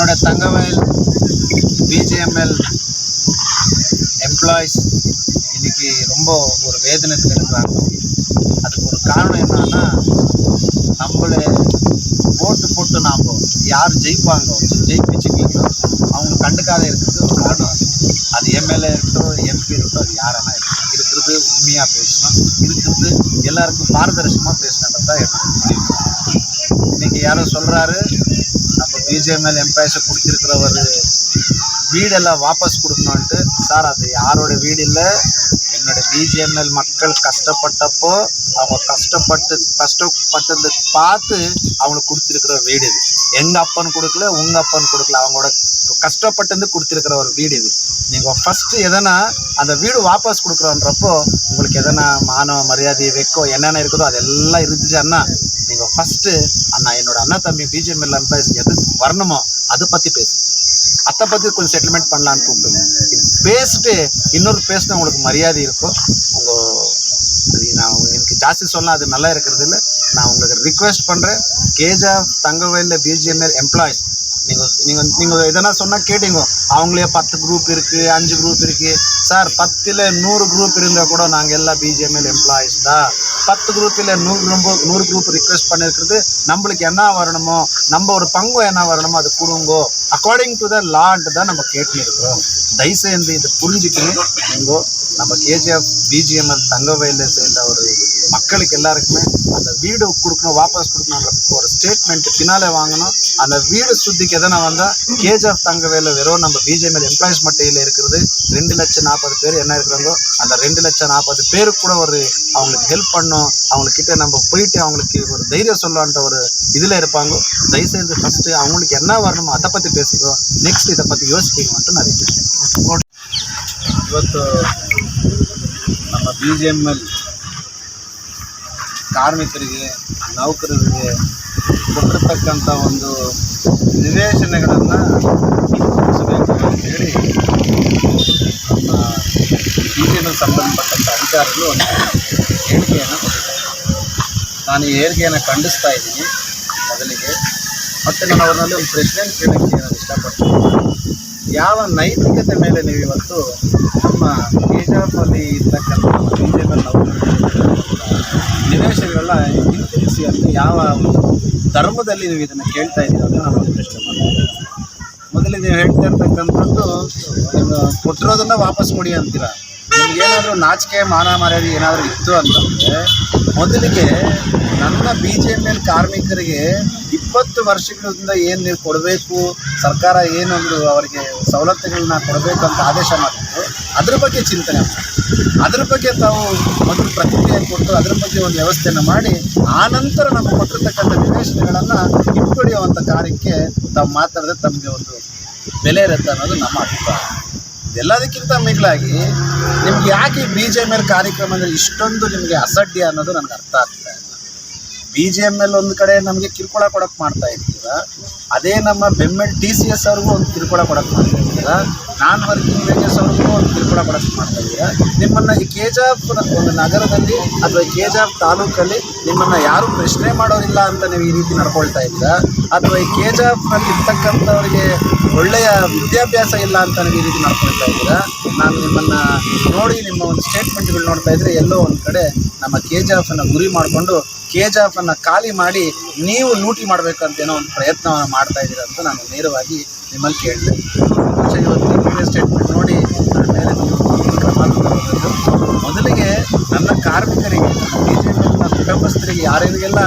என்னோட Thangavayal BGML employees இன்னைக்கு ரொம்ப ஒரு வேதனத்தில் இருக்கிறாங்க. அதுக்கு ஒரு காரணம் என்னன்னா நம்மளை ஓட்டு போட்டு நாம் யார் ஜெயிப்பாங்களோ ஜெயிப்பிச்சுக்கீங்களோ அவங்க கண்டுக்காத இருக்கிறது ஒரு காரணம் அது. எம்எல்ஏ இருக்கட்டும் எம்பி இருக்கட்டும் அது யாரானா இருக்கட்டும். இருக்கிறது உண்மையாக பேசணும். இருக்கிறது எல்லாருக்கும் பாரதர்சமாக பேசணுன்றது தான் என்னோட முடிவு. இன்னைக்கு யாரோ சொல்கிறாரு நம்ம பிஜே மேல் கொடுத்துருக்கிற ஒரு வீடெல்லாம் வாபஸ் கொடுக்கணுன்ட்டு சார் அது யாரோட வீடு இல்லை என்னோட பிஜிஎம்எல் மக்கள் கஷ்டப்பட்டப்போ அவங்க கஷ்டப்பட்டு கஷ்டப்பட்டது பார்த்து அவங்களுக்கு கொடுத்துருக்குற வீடு இது. எங்கள் அப்பன் கொடுக்கல உங்கள் அப்பன் கொடுக்கல. அவங்களோட கஷ்டப்பட்டு கொடுத்துருக்குற ஒரு வீடு இது. நீங்கள் ஃபஸ்ட்டு எதனா அந்த வீடு வாபஸ் கொடுக்குறோன்றப்போ உங்களுக்கு எதனா மானவ மரியாதை வெக்கம் என்னென்ன இருக்குதோ அதெல்லாம் இருந்துச்சுன்னா நீங்கள் ஃபஸ்ட்டு அண்ணா என்னோடய அண்ணா தம்பி பிஜிஎம்எல் எம்ப்ளாயிஸ் எது வரணுமோ அதை பற்றி பேசுங்க அதை பற்றி கொஞ்சம் செட்டில்மெண்ட் பண்ணலான்னு கூப்பிடுங்க. இது பேசிட்டு இன்னொரு பேசினா உங்களுக்கு மரியாதை இருக்கும். உங்கள் நான் எனக்கு ஜாஸ்தி சொன்னால் அது நல்லா இருக்கிறது இல்லை. நான் உங்களுக்கு ரிக்வெஸ்ட் பண்ணுறேன் கேஜா தங்கவேலில் பிஜிஎம்எல் எம்ப்ளாயிஸ் நீங்கள் நீங்கள் நீங்கள் எதனா சொன்னால் கேட்டீங்க. அவங்களே பத்து குரூப் இருக்குது அஞ்சு குரூப் இருக்குது சார் பத்தில் நூறு குரூப் இருந்தால் கூட நாங்கள் எல்லாம் பிஜிஎம்எல் எம்ப்ளாயிஸ் தான் பத்து குரூப்பில் நூறு ரொம்ப நூறு குரூப் ரிக்வெஸ்ட் பண்ணியிருக்கிறது நம்மளுக்கு என்ன வரணுமோ நம்ம ஒரு பங்கு என்ன வரணுமோ அது கொடுங்கோ. அக்கார்டிங் டு த லான்ட்டு தான் நம்ம கேட்டுருக்கிறோம். தயவுசெய்து இதை புரிஞ்சுக்கணும். இங்கோ நம்ம கேஜிஎஃப் பிஜிஎம்எல் தங்கவயலில் சேர்ந்த ஒரு மக்களுக்கு எல்லாருக்குமே அந்த வீடு கொடுக்கணும் வாபஸ் கொடுக்கணுன்ற ஒரு ஸ்டேட்மெண்ட் பின்னாலே வாங்கணும். அந்த வீடு சுத்திக்கு எதனா வந்தால் கேஜிஎஃப் தங்கவேல வெறும் நம்ம பிஜிஎம்எல் எம்ப்ளாயிஸ் மட்டையில் இருக்கிறது. ரெண்டு லட்சம் நாற்பது பேர் என்ன இருக்கிறாங்களோ அந்த ரெண்டு லட்சம் நாற்பது பேருக்கு கூட ஒரு அவங்களுக்கு ஹெல்ப் பண்ணும். அவங்கக்கிட்ட நம்ம போயிட்டு அவங்களுக்கு ஒரு தைரியம் சொல்லலான்ற ஒரு இதில் இருப்பாங்க. தயவுசெய்து ஃபஸ்ட்டு அவங்களுக்கு என்ன வரணுமோ அதை பற்றி ಬೇಸಿಗೆ ನೆಕ್ಸ್ಟ್ ಇದರ ಬಗ್ಗೆ ಯೋಚಿಕೆಗೆ ಅಂತ ನಾನು ಇವತ್ತು ನಮ್ಮ ಬಿ ಜಿ ಎಂ ಎಲ್ ಕಾರ್ಮಿಕರಿಗೆ, ನೌಕರರಿಗೆ ಕೊಟ್ಟಿರ್ತಕ್ಕಂಥ ಒಂದು ನಿವೇಶನಗಳನ್ನು ಹಿಂದಿಸಬೇಕು ಅಂತೇಳಿ ನಮ್ಮ ಬಿ ಜಿ ಎಂ ಎಲ್ ಸಂಬಂಧಪಟ್ಟಂಥ ಅಧಿಕಾರಿಗಳು ಒಂದು ಹೇಳಿಕೆಯನ್ನು ನಾನು ಈ ಹೇಳಿಕೆಯನ್ನು ಖಂಡಿಸ್ತಾ ಇದ್ದೀನಿ. ಮತ್ತು ನಾನು ಅವರಲ್ಲಿ ಒಂದು ಪ್ರಶ್ನೆ ಕೇಳೋಕ್ಕೆ ನಾನು ಇಷ್ಟಪಡ್ತೀನಿ. ಯಾವ ನೈತಿಕತೆ ಮೇಲೆ ನೀವು ಇವತ್ತು ನಮ್ಮ ಕೇಜಾಪಲ್ಲಿ ಇರ್ತಕ್ಕಂಥ ಬಿ ಜೆ ಪಿ ನಿವೇಶಗಳೆಲ್ಲ ಹಿಂತಿರುಗಿಸಿ ಅಂತ ಯಾವ ಧರ್ಮದಲ್ಲಿ ನೀವು ಇದನ್ನು ಕೇಳ್ತಾ ಇದ್ದೀವಿ ಅಂತ ನಾನು ಒಂದು ಪ್ರಶ್ನೆ ಮಾಡ್ತೀನಿ. ಮೊದಲಿಗೆ ನೀವು ಹೇಳ್ತಾ ಇರ್ತಕ್ಕಂಥದ್ದು ಕೊಟ್ಟಿರೋದನ್ನು ವಾಪಸ್ ಕೊಡಿ ಅಂತೀರ? ನಿಮ್ಗೆ ಏನಾದರೂ ನಾಚಿಕೆ, ಮಾನ ಮರ್ಯಾದೆ ಏನಾದರೂ ಇತ್ತು ಅಂತಂದರೆ, ಮೊದಲಿಗೆ ನನ್ನ ಬಿ ಜೆ ಪಿ ಕಾರ್ಮಿಕರಿಗೆ ಇಪ್ಪತ್ತು ವರ್ಷಗಳಿಂದ ಏನು ನೀವು ಕೊಡಬೇಕು, ಸರ್ಕಾರ ಏನೊಂದು ಅವರಿಗೆ ಸವಲತ್ತುಗಳನ್ನ ಕೊಡಬೇಕು ಅಂತ ಆದೇಶ ಮಾಡಿದ್ರು, ಅದ್ರ ಬಗ್ಗೆ ಚಿಂತನೆ ಅದ್ರ ಬಗ್ಗೆ ತಾವು ಮೊದಲು ಪ್ರತಿಕ್ರಿಯೆ ಕೊಟ್ಟು ಅದ್ರ ಬಗ್ಗೆ ಒಂದು ವ್ಯವಸ್ಥೆಯನ್ನು ಮಾಡಿ, ಆ ನಂತರ ನಮಗೆ ಕೊಟ್ಟಿರ್ತಕ್ಕಂಥ ನಿವೇಶನಗಳನ್ನು ಹಿಂಪಡೆಯುವಂಥ ಕಾರ್ಯಕ್ಕೆ ತಾವು ಮಾತಾಡಿದ್ರೆ ತಮಗೆ ಒಂದು ಬೆಲೆ ಇರುತ್ತೆ ಅನ್ನೋದು ನಮ್ಮ ಅಭಿಪ್ರಾಯ. ಇದೆಲ್ಲದಕ್ಕಿಂತ ಮಿಗಿಲಾಗಿ ನಿಮ್ಗೆ ಯಾಕೆ ಬಿ ಜೆ ಎಂ ಎಲ್ ಕಾರ್ಯಕ್ರಮ ಅಂದರೆ ಇಷ್ಟೊಂದು ನಿಮಗೆ ಅಸಡ್ಡಿ ಅನ್ನೋದು ನನಗೆ ಅರ್ಥ ಆಗ್ತಾ ಇಲ್ಲ ಬಿ ಜೆ ಎಂ ಎಲ್ ಒಂದು ಕಡೆ ನಮಗೆ ಕಿರುಕುಳ ಕೊಡಕ್ಕೆ ಮಾಡ್ತಾ ಇರ್ತೀರ, ಅದೇ ನಮ್ಮ ಬೆಮ್ಮೆಲ್ ಟಿ ಸಿ ಎಸ್ ಅವ್ರಿಗೂ ಒಂದು ಕಿರುಕುಳ ಕೊಡಕ್ಕೆ ಮಾಡ್ತಾ ಇದ್ದೀರಾ ನಾನ್ ವರ್ಕಿಂಗ್ ವೇಜಸ್ ಅವ್ರಿಗೂ ಕಿರುಕುಳ ಕೊಡಕ್ಕೆ ಮಾಡ್ತಾ ಇದ್ದೀರಾ ನಿಮ್ಮನ್ನು ಈ ಕೆಜಾಪ್ ಒಂದು ನಗರದಲ್ಲಿ ಅಥವಾ ಕೆಜಾಫ್ ತಾಲೂಕಲ್ಲಿ ನಿಮ್ಮನ್ನು ಯಾರೂ ಪ್ರಶ್ನೆ ಮಾಡೋರಿಲ್ಲ ಅಂತ ನೀವು ಈ ರೀತಿ ನಡ್ಕೊಳ್ತಾ ಇದ್ದೀರಾ? ಅಥವಾ ಈ ಕೆಜಾಪ್ನಲ್ಲಿ ಇರ್ತಕ್ಕಂಥವ್ರಿಗೆ ಒಳ್ಳೆಯ ವಿದ್ಯಾಭ್ಯಾಸ ಇಲ್ಲ ಅಂತ ನೀವು ಈ ರೀತಿ ನಡ್ಕೊಳ್ತಾ ಇದ್ದೀರಾ? ನಾನು ನಿಮ್ಮನ್ನು ನೋಡಿ ನಿಮ್ಮ ಒಂದು ಸ್ಟೇಟ್ಮೆಂಟ್ಗಳು ನೋಡ್ತಾ ಇದ್ರೆ ಎಲ್ಲೋ ಒಂದು ಕಡೆ ನಮ್ಮ ಕೆ ಜಿ ಎಫನ್ನು ಗುರಿ ಮಾಡಿಕೊಂಡು ಕೆ ಜಿ ಎಫನ್ನು ಖಾಲಿ ಮಾಡಿ ನೀವು ಲೂಟಿ ಮಾಡಬೇಕಂತ ಏನೋ ಒಂದು ಪ್ರಯತ್ನವನ್ನು ಮಾಡ್ತಾ ಇದ್ದೀರಾ ಅಂತ ನಾನು ನೇರವಾಗಿ ನಿಮ್ಮಲ್ಲಿ ಕೇಳ್ತೇನೆ ಬಹುಶಃ ಇವತ್ತು ಈ ಮೀಡಿಯಾ ಸ್ಟೇಟ್ಮೆಂಟ್ ನೋಡಿ ನನ್ನ ಮೇಲೆ ನೀವು ಕ್ರಮ ತಗೊಳ್ಬೇಕು. ಮೊದಲಿಗೆ ನನ್ನ ಕಾರ್ಮಿಕರಿಗೆ ನನ್ನ ಬಿ ಜೆ ಕುಟುಂಬಸ್ಥರಿಗೆ ಯಾರ್ಯಾರಿಗೆಲ್ಲ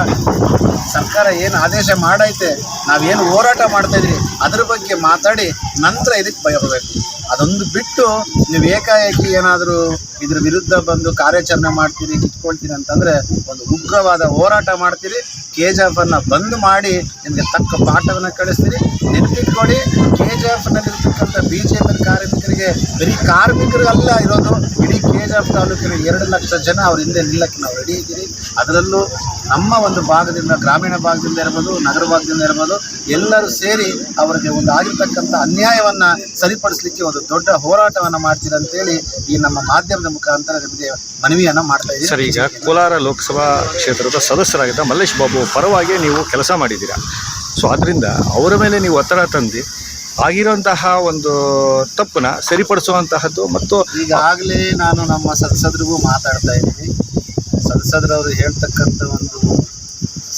ಸರ್ಕಾರ ಏನು ಆದೇಶ ಮಾಡೈತೆ, ನಾವೇನು ಹೋರಾಟ ಮಾಡ್ತಾ ಇದ್ರಿ, ಅದ್ರ ಬಗ್ಗೆ ಮಾತಾಡಿ ನಂತರ ಇದಕ್ಕೆ ಭಯ ಬರಬೇಕು ಅದೊಂದು ಬಿಟ್ಟು ನೀವು ಏಕಾಏಕಿ ಏನಾದರೂ ಇದ್ರ ವಿರುದ್ಧ ಬಂದು ಕಾರ್ಯಾಚರಣೆ ಮಾಡ್ತೀರಿ, ಕಿತ್ಕೊಳ್ತೀರಿ ಅಂತಂದರೆ ಒಂದು ಉಗ್ರವಾದ ಹೋರಾಟ ಮಾಡ್ತೀರಿ ಕೆ ಜಿ ಎಫನ್ನು ಬಂದ್ ಮಾಡಿ ನಿಮಗೆ ತಕ್ಕ ಪಾಠವನ್ನು ಕಳಿಸ್ತೀರಿ, ನೆನಪಿಟ್ಕೊಳ್ಳಿ ಕೆ ಜಿ ಎಫ್ನಲ್ಲಿರ್ತಕ್ಕಂಥ ಬಿ ಜೆ ಪಿ ಕಾರ್ಮಿಕರಿಗೆ ಬರೀ ಕಾರ್ಮಿಕರು ಇರೋದು, ಇಡೀ ಕೆ ಜಿ ಎಫ್ ತಾಲೂಕಿನ ಎರಡು ಲಕ್ಷ ಜನ ಅವ್ರ ಹಿಂದೆ ನಿಲ್ಲಕ್ಕೆ ನಾವು ರೆಡಿ ಇದ್ದೀರಿ. ಅದರಲ್ಲೂ ನಮ್ಮ ಒಂದು ಭಾಗದಿಂದ ಗ್ರಾಮೀಣ ಭಾಗದಿಂದ ಇರ್ಬೋದು ನಗರ ಭಾಗದಿಂದ ಇರ್ಬೋದು ಎಲ್ಲರೂ ಸೇರಿ ಅವರಿಗೆ ಒಂದು ಆಗಿರ್ತಕ್ಕಂಥ ಅನ್ಯಾಯವನ್ನು ಸರಿಪಡಿಸಲಿಕ್ಕೆ ಒಂದು ದೊಡ್ಡ ಹೋರಾಟವನ್ನು ಮಾಡ್ತೀರಿ ಅಂತೇಳಿ ಈ ನಮ್ಮ ಮಾಧ್ಯಮದ ಮುಖಾಂತರ ನಿಮಗೆ ಮನವಿಯನ್ನು ಮಾಡ್ತಾ ಇದ್ದೀವಿ. ಸರ್ ಈಗ ಕೋಲಾರ ಲೋಕಸಭಾ ಕ್ಷೇತ್ರದ ಸದಸ್ಯರಾಗಿದ್ದ ಮಲ್ಲೇಶ್ ಬಾಬು ಪರವಾಗಿ ನೀವು ಕೆಲಸ ಮಾಡಿದ್ದೀರಾ? ಸೊ ಅದರಿಂದ ಅವರ ಮೇಲೆ ನೀವು ಒತ್ತಡ ತಂದು ಆಗಿರುವಂತಹ ಒಂದು ತಪ್ಪನ್ನ ಸರಿಪಡಿಸುವಂತಹದ್ದು ಮತ್ತು ಈಗಾಗಲೇ ನಾನು ನಮ್ಮ ಸಂಸದರಿಗೂ ಮಾತಾಡ್ತಾ ಇದ್ದೀನಿ. ಸಂಸದರವರು ಹೇಳ್ತಕ್ಕಂಥ ಒಂದು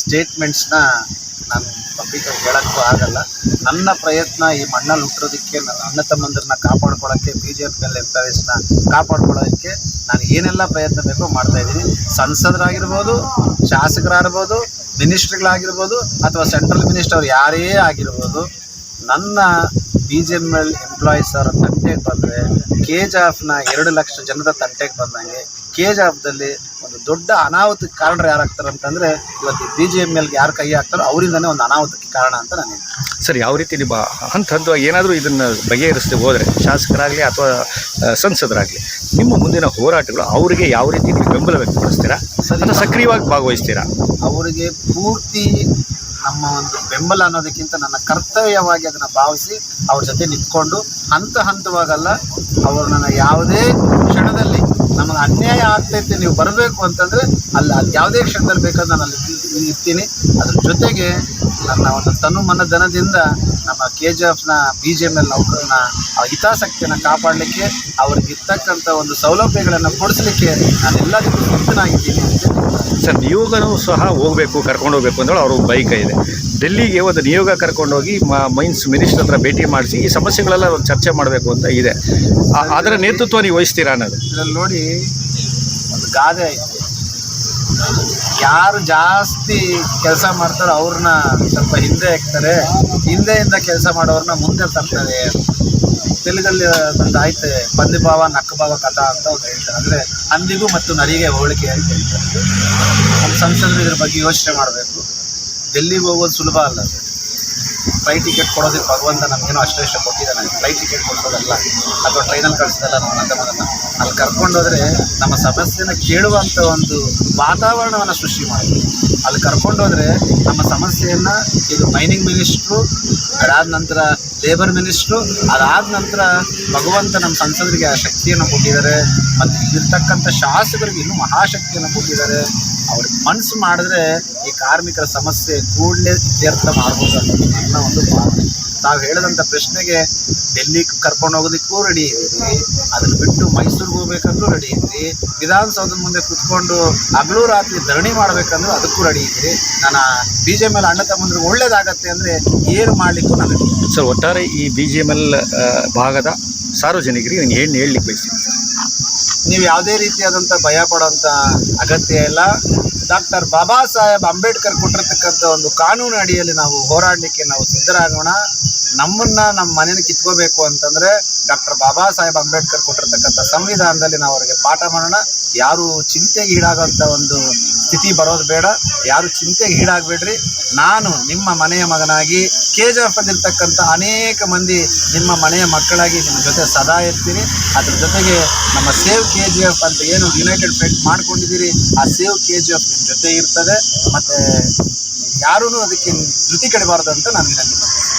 ಸ್ಟೇಟ್ಮೆಂಟ್ಸ್ನ ನಾನು ಪಬ್ಲಿಕ್ಕಾಗಿ ಹೇಳೋಕ್ಕೂ ಆಗಲ್ಲ. ನನ್ನ ಪ್ರಯತ್ನ ಈ ಮಣ್ಣಲ್ಲಿ ಹುಟ್ಟಿರೋದಕ್ಕೆ, ನನ್ನ ಅಣ್ಣ ತಮ್ಮಂದ್ರನ್ನ ಕಾಪಾಡ್ಕೊಳ್ಳೋಕ್ಕೆ ಬಿ ಜೆ ಪಿ ಎಲ್ ಎಂಪ್ಲಾಯೀಸ್ನ ಕಾಪಾಡ್ಕೊಳ್ಳೋಕ್ಕೆ ನಾನು ಏನೆಲ್ಲ ಪ್ರಯತ್ನ ಬೇಕೋ ಮಾಡ್ತಾ ಇದ್ದೀನಿ. ಸಂಸದರಾಗಿರ್ಬೋದು, ಶಾಸಕರಾಗಿರ್ಬೋದು ಮಿನಿಸ್ಟ್ರ್ಗಳಾಗಿರ್ಬೋದು ಅಥವಾ ಸೆಂಟ್ರಲ್ ಮಿನಿಸ್ಟರ್ ಯಾರೇ ಆಗಿರ್ಬೋದು ನನ್ನ B G M L employees ಅವರ ತಂಟೆಗೆ ಬಂದರೆ ಕೆ ಜಿ ಎಫ್ನ ಎರಡು ಲಕ್ಷ ಜನದ ತಂಟೆಗೆ ಬಂದಂಗೆ ಕೆ ಜಿ ಎಫ್ದಲ್ಲಿ ಒಂದು ದೊಡ್ಡ ಅನಾಹುತಕ್ಕೆ ಕಾರಣ ಯಾರಾಗ್ತಾರೆ ಅಂತಂದರೆ ಇವತ್ತು ಬಿ ಜೆ ಎಂ ಎಲ್ಗೆ ಯಾರು ಕೈ ಹಾಕ್ತಾರೋ ಅವರಿಂದನೇ ಒಂದು ಅನಾಹುತಕ್ಕೆ ಕಾರಣ ಅಂತ ನಾನು. ಸರ್ ಯಾವ ರೀತಿ ನಿಮ್ಮ ಹಂತ ಹಂತವಾಗಿ ಏನಾದರೂ ಇದನ್ನು ಬಗೆಹರಿಸದೆ ಹೋದರೆ ಶಾಸಕರಾಗಲಿ ಅಥವಾ ಸಂಸದರಾಗಲಿ ನಿಮ್ಮ ಮುಂದಿನ ಹೋರಾಟಗಳು ಅವರಿಗೆ ಯಾವ ರೀತಿ ನೀವು ಬೆಂಬಲ ವ್ಯಕ್ತಪಡಿಸ್ತೀರಾ ಸಕ್ರಿಯವಾಗಿ ಭಾಗವಹಿಸ್ತೀರಾ ಅವರಿಗೆ ಪೂರ್ತಿ ನಮ್ಮ ಒಂದು ಬೆಂಬಲ ಅನ್ನೋದಕ್ಕಿಂತ ನನ್ನ ಕರ್ತವ್ಯವಾಗಿ ಅದನ್ನು ಭಾವಿಸಿ ಅವ್ರ ಜೊತೆ ನಿಂತ್ಕೊಂಡು ಹಂತ ಹಂತವಾಗಲ್ಲ, ಅವರು ನನ್ನ ಯಾವುದೇ ಅನ್ಯಾಯ ಆಗ್ತೈತೆ ನೀವು ಬರಬೇಕು ಅಂತಂದರೆ ಅಲ್ಲಿ ಅದು ಯಾವುದೇ ಕ್ಷಣದಲ್ಲಿ ಬೇಕಾದ್ರೆ ನಾನು ಅಲ್ಲಿ ಇರ್- ಇರ್ತೀನಿ. ಅದ್ರ ಜೊತೆಗೆ ನನ್ನ ಒಂದು ತನು ಮನಧನದಿಂದ ನಮ್ಮ ಕೆ ಜಿ ಎಫ್ನ ಬಿ ಜೆ ಎಂ ಎಲ್ ನೌಕರನ್ನ ಆ ಹಿತಾಸಕ್ತಿಯನ್ನು ಕಾಪಾಡಲಿಕ್ಕೆ ಅವ್ರಿಗೆ ಇರ್ತಕ್ಕಂಥ ಒಂದು ಸೌಲಭ್ಯಗಳನ್ನು ಕೊಡಿಸ್ಲಿಕ್ಕೆ ನಾನು ಎಲ್ಲದಕ್ಕೂ ಸಿದ್ಧನಾಗಿದ್ದೀನಿ ಅಂತ ಸರ್ ನಿಯೋಗನೂ ಸಹ ಹೋಗಬೇಕು ಕರ್ಕೊಂಡು ಹೋಗಬೇಕು ಅಂದ್ರೆ ಅವ್ರ ಬೈಕ್ ಇದೆ. ಡೆಲ್ಲಿಗೆ ಒಂದು ನಿಯೋಗ ಕರ್ಕೊಂಡೋಗಿ ಮೈನ್ಸ್ ಮಿನಿಸ್ಟರ್ ಹತ್ರ ಭೇಟಿ ಮಾಡಿಸಿ ಈ ಸಮಸ್ಯೆಗಳೆಲ್ಲ ಚರ್ಚೆ ಮಾಡಬೇಕು ಅಂತ ಇದೆ. ಅದರ ನೇತೃತ್ವ ನೀವು ವಹಿಸ್ತೀರಾ ಅನ್ನೋದು? ಇದ್ರಲ್ಲಿ ನೋಡಿ ಗಾದೆ ಐತೆ. ಯಾರು ಜಾಸ್ತಿ ಕೆಲಸ ಮಾಡ್ತಾರೋ ಅವ್ರನ್ನ ಸ್ವಲ್ಪ ಹಿಂದೆ ಹಾಕ್ತಾರೆ. ಹಿಂದೆಯಿಂದ ಕೆಲಸ ಮಾಡೋರನ್ನ ಮುಂದೆ ತರ್ತಾರೆ. ತೆಲುಗಲ್ಲಿ ಒಂದು ಪದ್ಧಭಾವ ನಕ್ಕ ಭಾವ ಕಥಾ ಅಂತ ಒಂದು ಹೇಳ್ತಾರೆ. ಅಂದರೆ ಹಂದಿಗೂ ಮತ್ತು ನರಿಗೆ ಹೋಳಿಕೆ ಅಂತ ಹೇಳ್ತಾರೆ. ನಮ್ಮ ಸಂಸದರು ಇದ್ರ ಬಗ್ಗೆ ಯೋಚನೆ ಮಾಡಬೇಕು. ಡೆಲ್ಲಿಗೆ ಹೋಗೋದು ಸುಲಭ ಅಲ್ಲ ಫ್ಲೈಟ್ ಟಿಕೆಟ್ ಕೊಡೋದಕ್ಕೆ ಭಗವಂತ ನಮಗೇನೋ ಅಷ್ಟೇ ಇಷ್ಟ ಕೊಟ್ಟಿದ್ದಾನೆ ಫ್ಲೈಟ್ ಟಿಕೆಟ್ ಕೊಡ್ಸೋದಲ್ಲ. ಅಥವಾ ಟ್ರೈನಲ್ಲಿ ಕಳಿಸೋದಲ್ಲ ನಮ್ಮ ಮಾಧ್ಯಮದನ್ನು ಅಲ್ಲಿ ಕರ್ಕೊಂಡೋದ್ರೆ ನಮ್ಮ ಸಮಸ್ಯೆನ ಕೇಳುವಂಥ ಒಂದು ವಾತಾವರಣವನ್ನು ಸೃಷ್ಟಿ ಮಾಡಬೇಕು ಅಲ್ಲಿ ಕರ್ಕೊಂಡೋದ್ರೆ ನಮ್ಮ ಸಮಸ್ಯೆಯನ್ನು ಇದು ಮೈನಿಂಗ್ ಮಿನಿಸ್ಟ್ರು ಅದಾದ ನಂತರ ಲೇಬರ್ ಮಿನಿಸ್ಟ್ರು ಅದಾದ ನಂತರ ಭಗವಂತ ನಮ್ಮ ಸಂಸದರಿಗೆ ಆ ಶಕ್ತಿಯನ್ನು ಕೊಟ್ಟಿದ್ದಾರೆ. ಮತ್ತು ಇಲ್ಲಿರ್ತಕ್ಕಂಥ ಶಾಸಕರಿಗೆ ಇನ್ನೂ ಮಹಾಶಕ್ತಿಯನ್ನು ಕೊಟ್ಟಿದ್ದಾರೆ. ಅವ್ರಿಗೆ ಮನಸ್ಸು ಮಾಡಿದ್ರೆ ಈ ಕಾರ್ಮಿಕರ ಸಮಸ್ಯೆ ಕೂಡಲೇ ಇತ್ಯರ್ಥ ಮಾಡ್ಬೋದು ನನ್ನ ಒಂದು ಭಾವನೆ. ತಾವು ಹೇಳಿದಂಥ ಪ್ರಶ್ನೆಗೆ ಡೆಲ್ಲಿಗೆ ಕರ್ಕೊಂಡು ಹೋಗೋದಕ್ಕೂ ರೆಡಿ ಇದ್ದೀರಿ ಅದನ್ನ ಬಿಟ್ಟು ಮೈಸೂರಿಗೆ ಹೋಗ್ಬೇಕಂದ್ರೂ ರೆಡಿ ಇದ್ವಿ ವಿಧಾನಸೌಧದ ಮುಂದೆ ಕುತ್ಕೊಂಡು ಹಗಲು ರಾತ್ರಿ ಧರಣಿ ಮಾಡ್ಬೇಕಂದ್ರೂ ಅದಕ್ಕೂ ರೆಡಿ ಇದ್ವಿ ನಾನು ಬಿ ಜೆ ಎಲ್ ಅಣ್ಣ ತಮ್ಮಂದ್ರಿಗೆ ಒಳ್ಳೇದಾಗತ್ತೆ ಅಂದರೆ ಏನು ಮಾಡಲಿಕ್ಕೂ ನನಗೆ ಸರ್, ಒಟ್ಟಾರೆ ಈ ಬಿ ಜೆ ಎಲ್ ಭಾಗದ ಸಾರ್ವಜನಿಕರಿಗೆ ಏನು ಹೇಳಲಿಕ್ಕೆ ಬಯಸ್ತೀನಿ ಸರ್? ನೀವು ಯಾವುದೇ ರೀತಿಯಾದಂಥ ಭಯ ಪಡೋಂಥ ಅಗತ್ಯ ಇಲ್ಲ. ಡಾಕ್ಟರ್ ಬಾಬಾ ಸಾಹೇಬ್ ಅಂಬೇಡ್ಕರ್ ಕೊಟ್ಟಿರ್ತಕ್ಕಂಥ ಒಂದು ಕಾನೂನು ಅಡಿಯಲ್ಲಿ ನಾವು ಹೋರಾಡಲಿಕ್ಕೆ ನಾವು ಸಿದ್ಧರಾಗೋಣ. ನಮ್ಮನ್ನು ನಮ್ಮ ಮನೇನ ಕಿತ್ಕೋಬೇಕು ಅಂತಂದರೆ ಡಾಕ್ಟರ್ ಬಾಬಾ ಸಾಹೇಬ್ ಅಂಬೇಡ್ಕರ್ ಕೊಟ್ಟಿರ್ತಕ್ಕಂಥ ಸಂವಿಧಾನದಲ್ಲಿ ನಾವು ಅವರಿಗೆ ಪಾಠ ಮಾಡೋಣ. ಯಾರು ಚಿಂತೆಗೆ ಈಡಾಗೋಂಥ ಒಂದು ಸ್ಥಿತಿ ಬರೋದು ಬೇಡ ಯಾರು ಚಿಂತೆಗೆ ಈಡಾಗಬೇಡ್ರಿ ನಾನು ನಿಮ್ಮ ಮನೆಯ ಮಗನಾಗಿ ಕೆ ಜಿ ಎಫ್ ಅಲ್ಲಿರ್ತಕ್ಕಂಥ ಅನೇಕ ಮಂದಿ ನಿಮ್ಮ ಮನೆಯ ಮಕ್ಕಳಾಗಿ ನಿಮ್ಮ ಜೊತೆ ಸದಾ ಇರ್ತೀನಿ ಅದ್ರ ಜೊತೆಗೆ ನಮ್ಮ ಸೇವ್ ಕೆ ಜಿ ಎಫ್ ಅಂತ ಏನು ಯುನೈಟೆಡ್ ಫ್ರಂಟ್ ಮಾಡ್ಕೊಂಡಿದ್ದೀರಿ ಆ ಸೇವ್ ಕೆ ಜಿ ಎಫ್ ನಿಮ್ಮ ಜೊತೆ ಇರ್ತದೆ ಮತ್ತು ಯಾರೂ ಅದಕ್ಕೆ ಧೃತಿ ಕೆಡಬಾರ್ದು ಅಂತ ನಾನು ವಿನಂತಿ ಮಾಡ್ತೀನಿ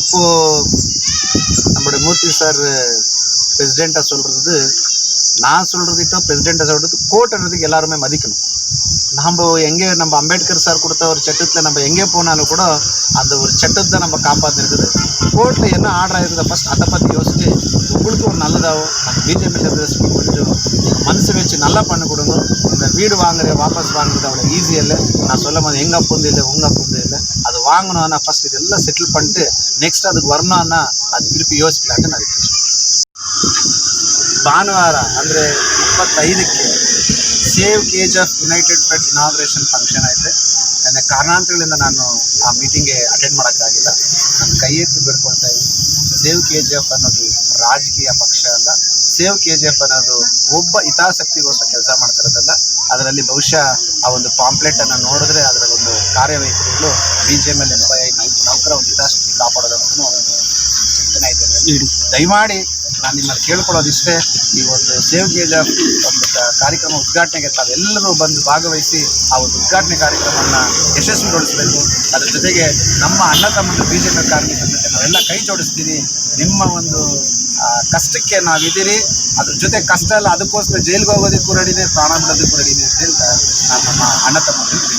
இப்போ நம்முடைய மூர்த்தி சார் பிரசிடெண்ட்டாக சொல்கிறது நான் சொல்கிறதுக்கிட்ட பிரசிடெண்ட்டை சொல்கிறது கோர்ட்டுன்றதுக்கு எல்லாருமே மதிக்கணும். நம்ம எங்கே நம்ம அம்பேத்கர் சார் கொடுத்த ஒரு சட்டத்தில் நம்ம எங்கே போனாலும் கூட அந்த ஒரு சட்டத்தை நம்ம காப்பாற்றிருக்குது கோர்ட்டில் என்ன ஆர்டர் ஆயிருந்தோ ஃபஸ்ட் அதை பற்றி யோசிச்சு உங்களுக்கு ஒரு நல்லதாகவும் நம்ம பிஜேபியில் பேசும் கொஞ்சம் மனசு வச்சு நல்லா பண்ணி கொடுங்க. இந்த வீடு வாங்குற வாபஸ் வாங்குறது அவ்வளோ ஈஸியாக இல்லை நான் சொல்ல போது எங்கள் அப்பந்து இல்லை உங்கள் அப்பந்து இல்லை. அது வாங்கணும்னா ஃபஸ்ட் இதெல்லாம் செட்டில் பண்ணிட்டு நெக்ஸ்ட் அதுக்கு வரணும்னா அது திருப்பி யோசிக்கலான்னு நான் பேசுவேன் ಭಾನುವಾರ ಅಂದರೆ ಇಪ್ಪತ್ತೈದಕ್ಕೆ save cage of united fed inauguration function ಐತೆ. ನನ್ನ ಕಾರಣಾಂತರಗಳಿಂದ ನಾನು ಆ ಮೀಟಿಂಗ್ಗೆ ಅಟೆಂಡ್ ಮಾಡೋಕ್ಕಾಗಿಲ್ಲ. ನಾನು ಕೈ ಎತ್ತಿ ಬಿಡ್ಕೊಳ್ತಾ ಇದ್ದೀನಿ. ಸೇವ್ ಕೆ ಜಿ ಎಫ್ ಅನ್ನೋದು ರಾಜಕೀಯ ಪಕ್ಷ ಅಲ್ಲ. ಸೇವ್ ಕೆ ಜಿ ಎಫ್ ಅನ್ನೋದು ಒಬ್ಬ ಹಿತಾಸಕ್ತಿಗೋಸ್ಕರ ಕೆಲಸ ಮಾಡ್ತಿರೋದಲ್ಲ. ಅದರಲ್ಲಿ ಬಹುಶಃ ಆ ಒಂದು ಪಾಂಪ್ಲೆಟನ್ನು ನೋಡಿದ್ರೆ ಅದರ ಒಂದು ಕಾರ್ಯವೈಖರಿಗಳು ಬಿ ಜೆ ಎಂ ಎಲ್ ನೌಕರ ಒಂದು ಹಿತಾಸಕ್ತಿ ಕಾಪಾಡೋದಂತೂ ಒಂದು ಚಿಂತನೆ ಐತೆ ದಯಮಾಡಿ ನಾನು ನಿಮ್ಮಲ್ಲಿ ಕೇಳ್ಕೊಳ್ಳೋದಿಷ್ಟೇ, ಈ ಒಂದು ಸೇವ್ ಗೇಜ್ ಒಂದು ಕಾರ್ಯಕ್ರಮ ಉದ್ಘಾಟನೆಗೆ ತಾವೆಲ್ಲರೂ ಬಂದು ಭಾಗವಹಿಸಿ ಆ ಒಂದು ಉದ್ಘಾಟನೆ ಕಾರ್ಯಕ್ರಮವನ್ನು ಯಶಸ್ವಿಗೊಳಿಸಬೇಕು. ಅದರ ಜೊತೆಗೆ ನಮ್ಮ ಅಣ್ಣ ತಮ್ಮನ ಬಿ ಜೆ ಪಿ ಕಾರ್ಮಿಕರ ಜೊತೆ ನಾವೆಲ್ಲ ಕೈ ಜೋಡಿಸ್ತೀವಿ. ನಿಮ್ಮ ಒಂದು ಕಷ್ಟಕ್ಕೆ ನಾವಿದ್ದೀರಿ. ಅದ್ರ ಜೊತೆ ಕಷ್ಟ ಅಲ್ಲ, ಅದಕ್ಕೋಸ್ಕರ ಜೈಲಿಗೆ ಹೋಗೋದಕ್ಕೂ ರೆಡಿನೇ ಪ್ರಾಣ ಬಿಡೋದಕ್ಕೂ ರೆಡಿನೇ ಅಂತ ಹೇಳ್ತಾ ನಾನು ನಮ್ಮ ಅಣ್ಣ ತಮ್ಮಂದಿರಿಗೆ